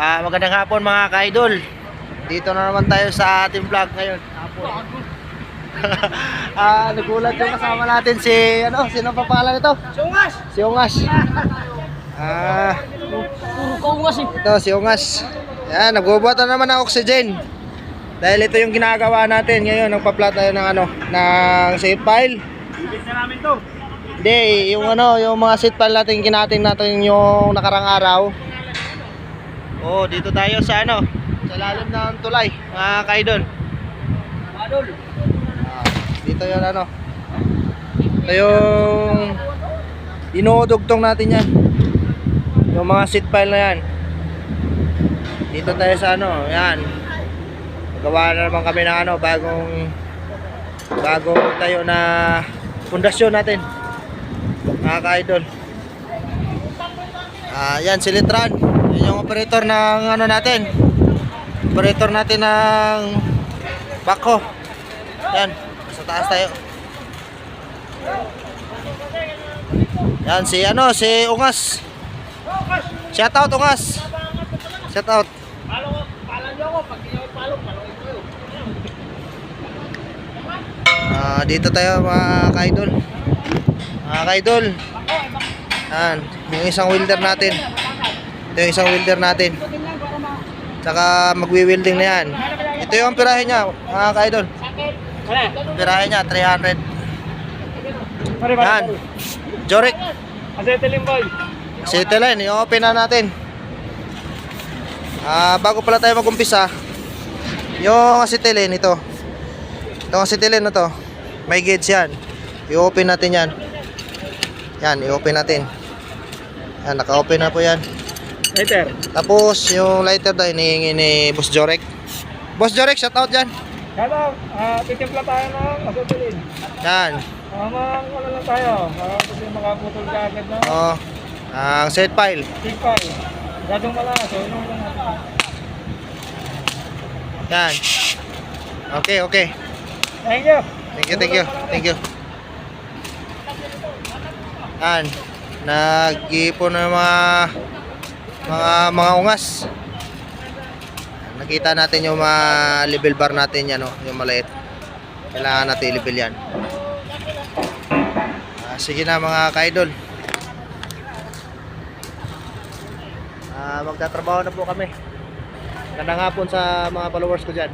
Ah, magandang hapon mga ka-idol. Dito na naman tayo sa ating vlog ngayon. Hapon. ah, nagulat yung kasama natin si ano, sino pa pangalan nito? Si Ungas! Si Ungas. Ah, Puro ka Ungas eh. ito si Ungas. Yan, nagbubuhat na naman ng oxygen. Dahil ito yung ginagawa natin ngayon, nagpa-plot tayo ng ano, ng save file. Ibig na namin to. Hindi, yung ano, yung mga seat file natin, kinating natin yung nakarang araw. Oh, dito tayo sa ano, sa lalim ng tulay, mga kaidol. Madol. Ah, dito yung ano. Ito yung dinudugtong natin yan. Yung mga seat file na yan. Dito tayo sa ano, yan. Gawa na naman kami ng ano, bagong bagong tayo na pundasyon natin. Mga ka-idol. Ah, yan si Litran. Yan yung operator ng ano natin. Operator natin ng bako. Yan, sa taas tayo. Yan si ano, si Ungas. Shout out Ungas. Shout out. Palo, niyo ako. Pag ako palo, palo. Ah, dito tayo mga ka-idol. Mga ka-idol. Yan, yung isang welder natin. Ito yung isang welder natin. Tsaka magwi-welding na yan. Ito yung pirahe niya, mga ka-idol. Pirahe niya, 300. Pare, Yan. Jorik, Asetelin boy. Citizen, i-open na natin. Ah, bago pala tayo mag-umpisa, yung acetylene ito. Itong acetylene na to, may gauge yan. I-open natin yan. Yan, i-open natin. Yan, naka-open na po yan. Later. Tapos, yung lighter daw, hinihingi ni Boss Jorek. Boss Jorek, shout out dyan. Kaya, ah, titimpla tayo ng asetelin. Yan. Ah, mga ano lang tayo. Ah, kasi makaputol ka agad na. Oh, ang set file. Big five. Gadong malakas. So, inom lang natin. Yan. Okay, okay. Thank you. Thank you, thank you, thank you. Yan. Nag-iipon ng mga mga mga ungas. Nakita natin yung mga level bar natin yan, oh, yung maliit. Kailangan natin i-level yan. Ah, sige na mga ka-idol. Ah, magtatrabaho na po kami. Gandang hapon sa mga followers ko dyan.